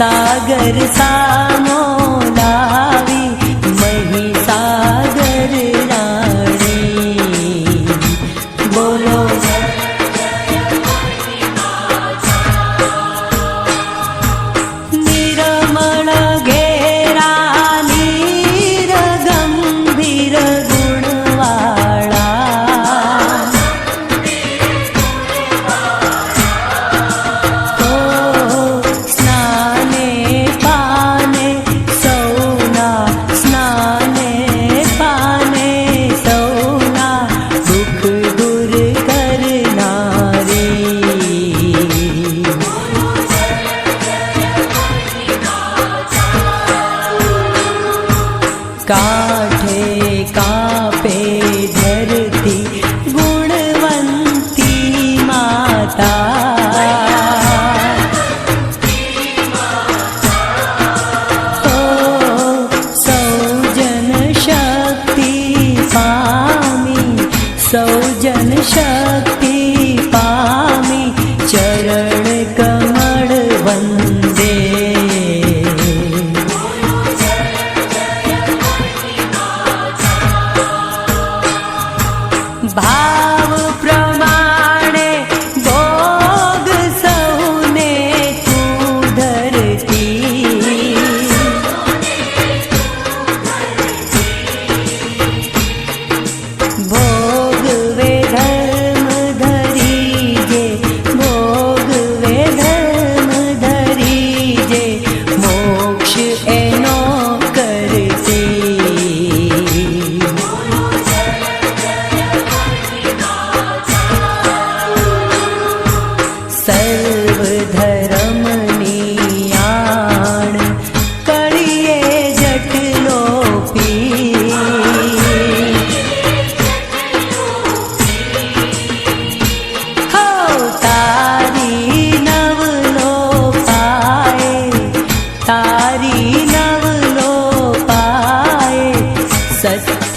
સાગર સામો કાંઠે કાપે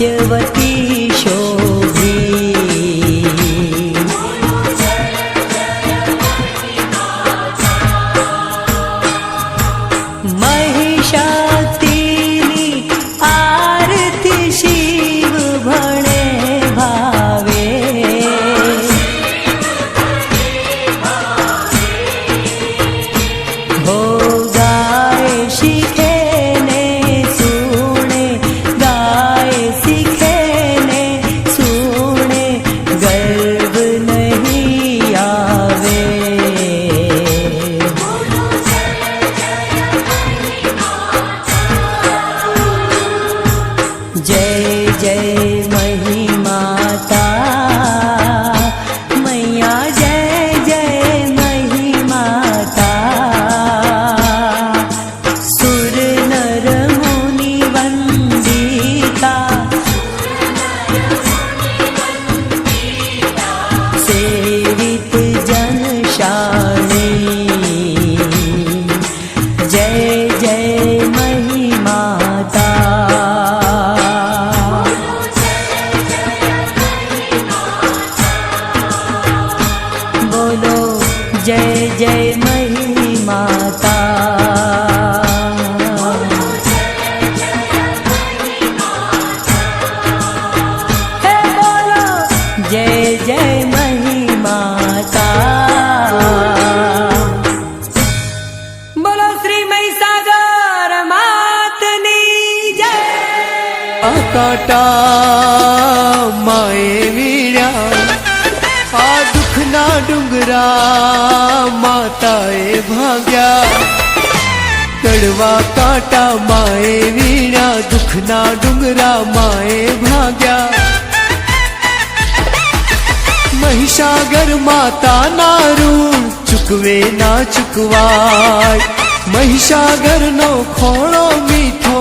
you માએ વીણ્યા, આ દુઃખના ડુંગરા માતાએ ભાગ્યા. કડવા કાંટા માએ વીણ્યા, દુઃખના ડુંગરા માએ ભાગ્યા. મહિષાગર માતાના ઋણ ચૂકવે ના ચૂકવાય. મહિષાગરનો ખોળો મીઠો